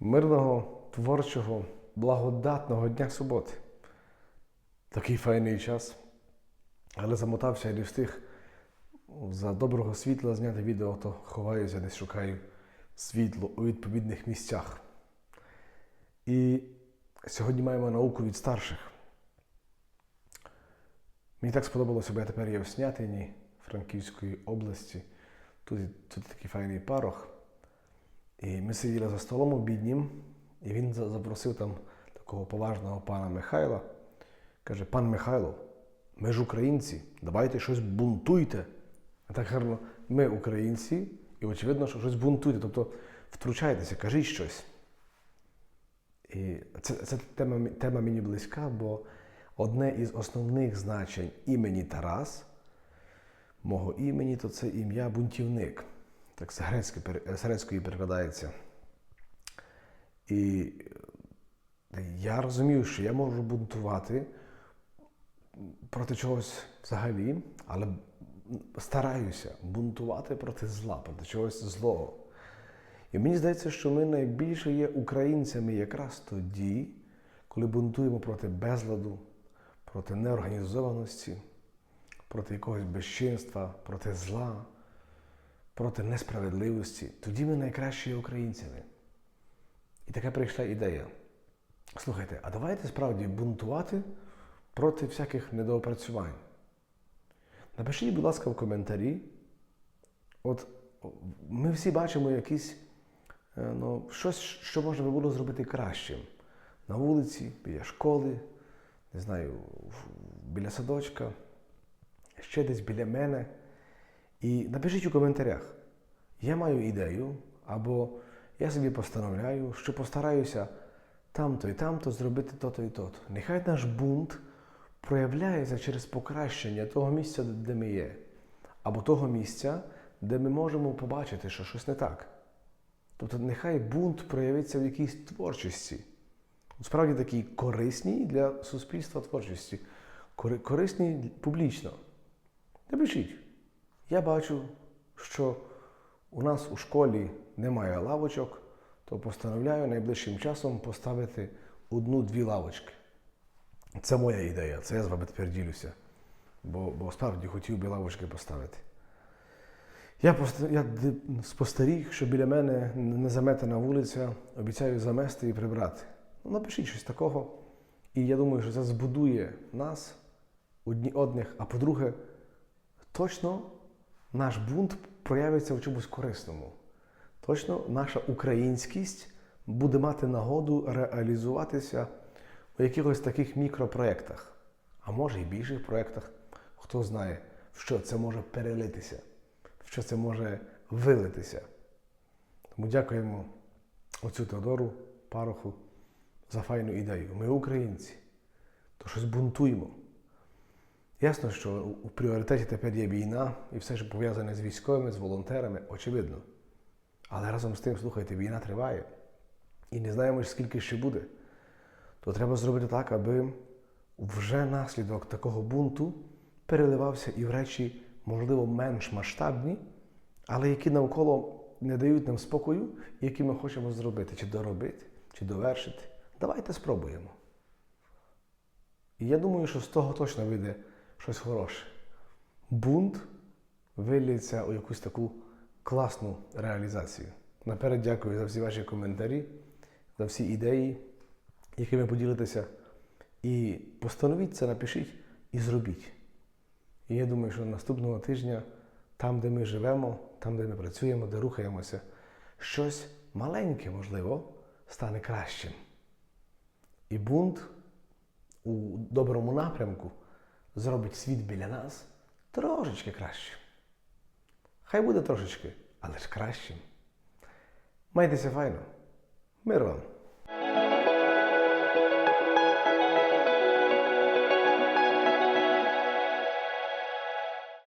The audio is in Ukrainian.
мирного, творчого, благодатного дня суботи. Такий файний час. Але замотався і не встиг за доброго світла зняти відео, то ховаюся, десь шукаю світло у відповідних місцях. І сьогодні маємо науку від старших. Мені так сподобалося, бо я тепер є в Снятині Франківської області. Тут, тут такий файний парох. І ми сиділи за столом обіднім, і він за- запросив там такого поважного пана Михайла. Каже: пан Михайло, ми ж українці, давайте щось бунтуйте. А так гарно, ми українці, і очевидно, що щось бунтуйте. Тобто втручайтеся, кажіть щось. І це, це тема, тема мені близька, бо одне із основних значень імені Тарас, мого імені, то це ім'я бунтівник. Так з грецької, перекладається. І я розумію, що я можу бунтувати проти чогось взагалі, але стараюся бунтувати проти зла, проти чогось злого. І мені здається, що ми найбільше є українцями якраз тоді, коли бунтуємо проти безладу, проти неорганізованості, проти якогось безчинства, проти зла, проти несправедливості. Тоді ми найкращі українцями. І така прийшла ідея. Слухайте, а давайте справді бунтувати проти всяких недоопрацювань. Напишіть, будь ласка, в коментарі. От ми всі бачимо якісь е, ну, щось, що можна було зробити кращим. На вулиці, біля школи, не знаю, біля садочка, ще десь біля мене. І напишіть у коментарях. Я маю ідею, або я собі постановляю, що постараюся там-то і там-то зробити то-то і то-то. Нехай наш бунт проявляється через покращення того місця, де ми є, або того місця, де ми можемо побачити, що щось не так. Тобто нехай бунт проявиться в якійсь творчості. Справді такій корисній для суспільства творчості, корисній публічно. Напишіть. Я бачу, що у нас у школі немає лавочок, то постановляю найближчим часом поставити одну-дві лавочки. Це моя ідея, це я з вами тепер ділюся. Бо, бо справді хотів би лавочки поставити. Я, я спостеріг, що біля мене не заметена вулиця, обіцяю замести і прибрати. Ну, напишіть щось такого. І я думаю, що це збудує нас, одні одних, а по-друге, точно наш бунт проявиться в чомусь корисному. Точно наша українськість буде мати нагоду реалізуватися у якихось таких мікропроєктах, а може і більших проєктах. Хто знає, в що це може перелитися, в що це може вилитися. Тому дякуємо оцю Теодору, пароху, за файну ідею. Ми українці, то щось бунтуємо. Ясно, що у пріоритеті тепер є війна і все, що пов'язане з військовими, з волонтерами, очевидно. Але разом з тим, слухайте, війна триває. І не знаємо, скільки ще буде. То треба зробити так, аби вже наслідок такого бунту переливався і в речі, можливо, менш масштабні, але які навколо не дають нам спокою, які ми хочемо зробити, чи доробити, чи довершити. Давайте спробуємо. І я думаю, що з того точно вийде щось хороше. Бунт виліться у якусь таку класну реалізацію. Наперед дякую за всі ваші коментарі, за всі ідеї, якими поділитеся. І постановіть це, напишіть і зробіть. І я думаю, що наступного тижня, там, де ми живемо, там, де ми працюємо, де рухаємося, щось маленьке, можливо, стане кращим. І бунт у доброму напрямку зробить світ біля нас трошечки кращим. Хай буде трошечки, але ж кращим. Майтеся файно. Мир вам!